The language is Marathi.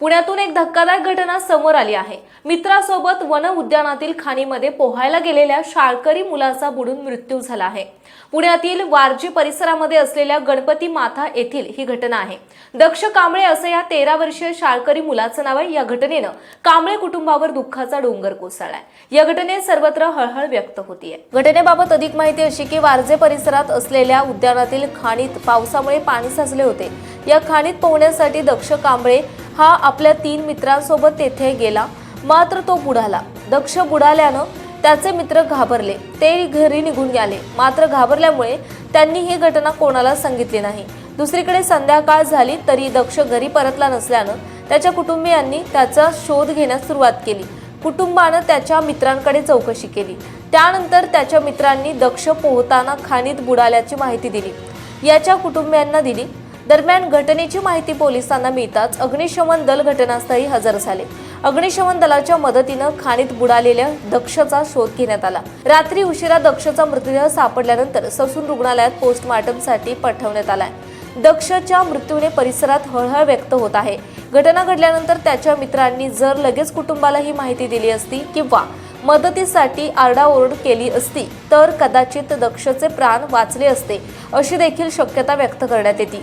पुण्यातून एक धक्कादायक घटना समोर आली आहे. मित्रासोबत वन उद्यानातील खाणीमध्ये पोहायला गेलेल्या शाळकरी मुलाचा बुडून मृत्यू झाला आहे. पुण्यातील वारजी परिसरामध्ये असलेल्या गणपती माथा येथील ही घटना आहे. दक्ष कांबळे असं या तेरा वर्षीय शाळकरी मुलाचं नाव आहे. या घटनेनं कांबळे कुटुंबावर दुःखाचा डोंगर कोसळलाय. या घटनेत सर्वत्र हळहळ व्यक्त होतीये. घटनेबाबत अधिक माहिती अशी की वारजे परिसरात असलेल्या उद्यानातील खाणीत पावसामुळे पाणी साचले होते. या खाणीत पोहण्यासाठी दक्ष कांबळे हा आपल्या तीन मित्रांसोबत तेथे गेला. मात्र तो बुडाला. दक्ष बुडाल्यानं त्याचे मित्र घाबरले. ते घरी निघून गेले. मात्र घाबरल्यामुळे त्यांनी ही घटना कोणाला सांगितली नाही. दुसरीकडे संध्याकाळ झाली तरी दक्ष घरी परतला नसल्यानं त्याच्या कुटुंबियांनी त्याचा शोध घेण्यास सुरुवात केली. कुटुंबानं त्याच्या मित्रांकडे चौकशी केली. त्यानंतर त्याच्या मित्रांनी दक्ष पोहताना खाणीत बुडाल्याची माहिती दिली. याच्या कुटुंबियांना दिली. दरम्यान घटनेची माहिती पोलिसांना मिळताच अग्निशमन दल घटनास्थळी हजर झाले. अग्निशमन दलाच्या मदतीनं खाणीत बुडालेल्या दक्षचा शोध घेण्यात आला. रात्री उशिरा दक्षचा मृतदेह सापडल्यानंतर ससून रुग्णालयात पोस्टमॉर्टमसाठी पाठवण्यात आलाय. दक्षच्या मृत्यूने परिसरात हळहळ व्यक्त होत आहे. घटना घडल्यानंतर त्याच्या मित्रांनी जर लगेच कुटुंबाला ही माहिती दिली असती किंवा मदतीसाठी आरडाओरड केली असती तर कदाचित दक्षचे प्राण वाचले असते अशी देखील शक्यता व्यक्त करण्यात येते.